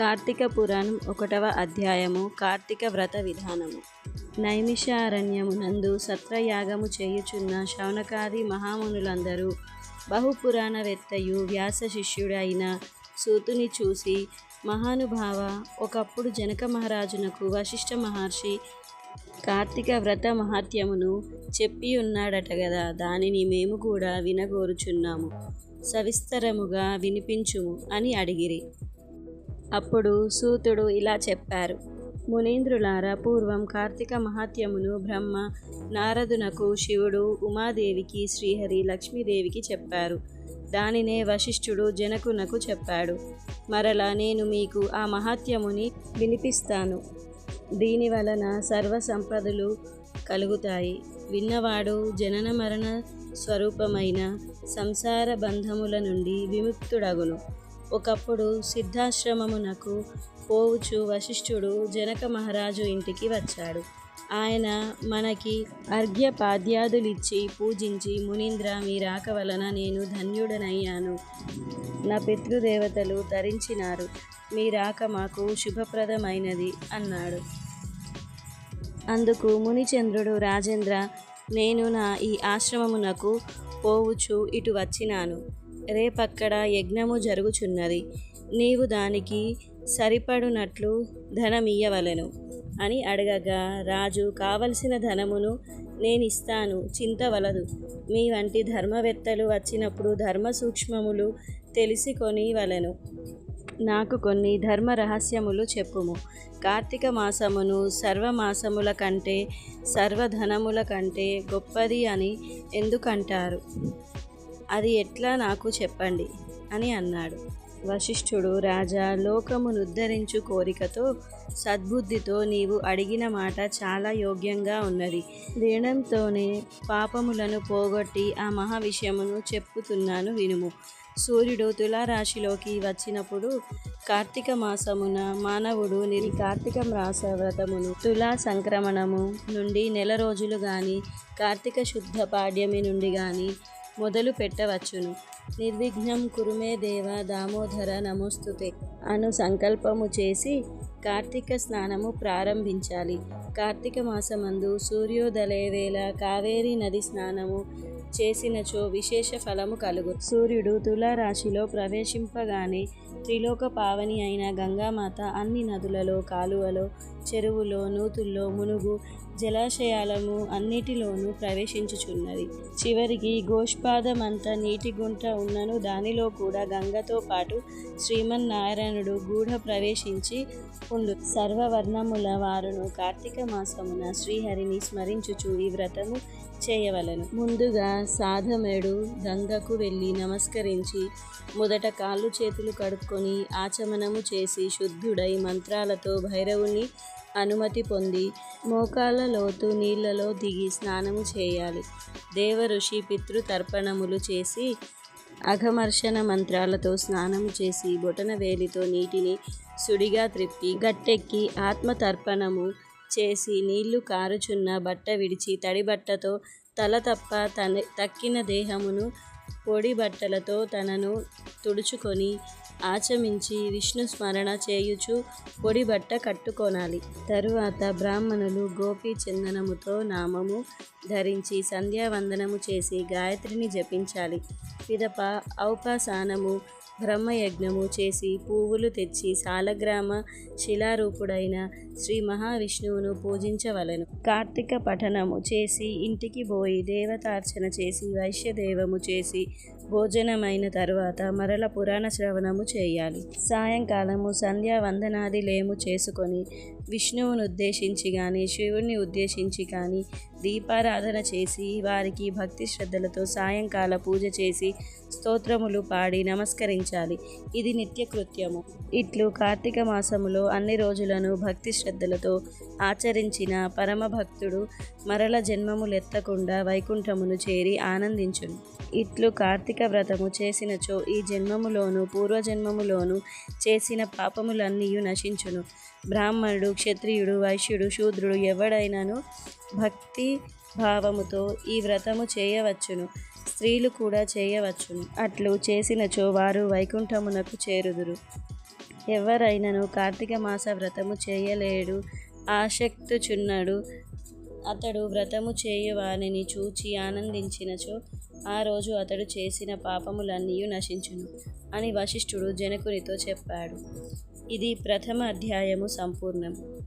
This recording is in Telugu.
కార్తీక పురాణం ఒకటవ అధ్యాయము కార్తీక వ్రత విధానము. నైమిషారణ్యమునందు సత్రయాగము చేయుచున్న శౌనకాది మహామునులందరూ బహుపురాణవేత్తయు వ్యాస శిష్యుడైన సూతుని చూసి మహానుభావ ఒకప్పుడు జనక మహారాజునకు వశిష్ఠ మహర్షి కార్తీక వ్రత మహాత్యమును చెప్పి ఉన్నాడట గదా దానిని మేము కూడా వినగోరుచున్నాము. సవిస్తరముగా వినిపించుము అని అడిగిరి. అప్పుడు సూతుడు ఇలా చెప్పారు. మునీంద్రులారా పూర్వం కార్తీక మహాత్యమును బ్రహ్మ నారదునకు శివుడు ఉమాదేవికి శ్రీహరి లక్ష్మీదేవికి చెప్పారు. దానినే వశిష్ఠుడు జనకునకు చెప్పాడు. మరలా నేను మీకు ఆ మహాత్యముని వినిపిస్తాను. దీని వలన సర్వ సంపదలు కలుగుతాయి. విన్నవాడు జనన మరణ స్వరూపమైన సంసార బంధముల నుండి విముక్తుడగును. ఒకప్పుడు సిద్ధాశ్రమమునకు పోవుచు వశిష్ఠుడు జనక మహారాజు ఇంటికి వచ్చాడు. ఆయన మనకి అర్ఘ్యపాద్యాదులిచ్చి పూజించి మునీంద్ర మీ రాక వలన నేను ధన్యుడనయ్యాను. నా పితృదేవతలు ధరించినారు మీ రాక మాకు శుభప్రదమైనది అన్నాడు. అందుకు మునిచంద్రుడు రాజేంద్ర నేను నా ఈ ఆశ్రమమునకు పోవుచు ఇటు వచ్చినాను. రేపక్కడ యజ్ఞము జరుగుచున్నది. నీవు దానికి సరిపడునట్లు ధనమియ్యవలెను అని అడగగా రాజు కావలసిన ధనమును నేనిస్తాను చింతవలదు. మీ వంటి ధర్మవేత్తలు వచ్చినప్పుడు ధర్మ సూక్ష్మములు తెలిసి కొనివలెను నాకు కొన్ని ధర్మ రహస్యములు చెప్పుము. కార్తీక మాసమును సర్వమాసముల కంటే సర్వధనముల కంటే గొప్పది అని ఎందుకంటారు? అది ఎట్లా నాకు చెప్పండి? అని అన్నాడు. వశిష్ఠుడు రాజా లోకమునుద్ధరించు కోరికతో సద్బుద్ధితో నీవు అడిగిన మాట చాలా యోగ్యంగా ఉన్నది. దీనంతోనే పాపములను పోగొట్టి ఆ మహా విషయమును చెప్పుతున్నాను వినుము. సూర్యుడు తులారాశిలోకి వచ్చినప్పుడు కార్తీక మాసమున మానవుడు నిరి కార్తీక మాస వ్రతమును తులా సంక్రమణము నుండి నెల రోజులు గాని కార్తీక శుద్ధ పాడ్యమి నుండి గాని మొదలు పెట్టవచ్చును. నిర్విఘ్నం కురుమే దేవ దామోదర నమోస్తుతే. అను సంకల్పము చేసి కార్తీక స్నానము ప్రారంభించాలి. కార్తీక మాసమందు సూర్యోదయ వేళ కావేరీ నది స్నానము చేసినచో విశేష ఫలము కలుగు. సూర్యుడు తులారాశిలో ప్రవేశింపగానే త్రిలోక పావని అయిన గంగామాత అన్ని నదులలో కాలువలో చెరువులో నూతుల్లో మునుగు జలాశయాలను అన్నిటిలోనూ ప్రవేశించుచున్నది. చివరికి గోష్పాదమంత నీటి గుంట ఉన్నను దానిలో కూడా గంగతో పాటు శ్రీమన్నారాయణుడు గూఢ ప్రవేశించి ఉండు. సర్వవర్ణముల వారును కార్తీక మాసమున శ్రీహరిని స్మరించుచు ఈ వ్రతము చేయవలను. ముందుగా సాధమేడు గంగకు వెళ్ళి నమస్కరించి మొదట కాళ్ళు చేతులు కడుక్కొని ఆచమనము చేసి శుద్ధుడై మంత్రాలతో భైరవుని అనుమతి పొంది మోకాళ్ళ లోతు నీళ్ళలో దిగి స్నానము చేయాలి. దేవఋషి పితృతర్పణములు చేసి అఘమర్షణ మంత్రాలతో స్నానము చేసి బొటన వేలితో నీటిని సుడిగా త్రిప్పి గట్టెక్కి ఆత్మతర్పణము చేసి నీళ్ళు కారుచున్న బట్ట విడిచి తడి బట్టతో తల తప్ప తన తక్కిన దేహమును పొడి బట్టలతో తనను తుడుచుకొని ఆచమించి విష్ణు స్మరణ చేయుచు పొడి బట్ట కట్టుకొనాలి. తరువాత బ్రాహ్మణులు గోపీ చందనముతో నామము ధరించి సంధ్యావందనము చేసి గాయత్రిని జపించాలి. పిదప ఔపాసానము బ్రహ్మయజ్ఞము చేసి పువ్వులు తెచ్చి సాలగ్రామ శిలారూపుడైన శ్రీ మహావిష్ణువును పూజించవలెను. కార్తీక పఠనము చేసి ఇంటికి పోయి దేవతార్చన చేసి వైశ్యదేవము చేసి భోజనమైన తర్వాత మరల పురాణ శ్రవణము చేయాలి. సాయంకాలము సంధ్యా వందనాది లేము చేసుకొని విష్ణువును ఉద్దేశించి కానీ శివుణ్ణి ఉద్దేశించి కానీ దీపారాధన చేసి వారికి భక్తి శ్రద్ధలతో సాయంకాల పూజ చేసి స్తోత్రములు పాడి నమస్కరించాలి. ఇది నిత్యకృత్యము ఇట్లు కార్తీక మాసములో అన్ని రోజులను భక్తి శ్రద్ధలతో ఆచరించిన పరమభక్తుడు మరల జన్మములెత్తకుండా వైకుంఠమును చేరి ఆనందించును. ఇట్లు కార్తీక వ్రతము చేసినచో ఈ జన్మములోను పూర్వజన్మములోను చేసిన పాపములన్నీ నశించును. బ్రాహ్మణుడు క్షత్రియుడు వైశ్యుడు శూద్రుడు ఎవడైనాను భక్తి భావముతో ఈ వ్రతము చేయవచ్చును. స్త్రీలు కూడా చేయవచ్చును. అట్లు చేసినచో వారు వైకుంఠమునకు చేరుదురు. ఎవరైనను కార్తీక మాస వ్రతము చేయలేడు ఆసక్తుచున్నాడు అతడు వ్రతము చేయువానిని చూచి ఆనందించినచో ఆ రోజు అతడు చేసిన పాపములన్నీయు నశించును అని వశిష్ఠుడు జనకునితో చెప్పాడు. ఇది ప్రథమ అధ్యాయము సంపూర్ణం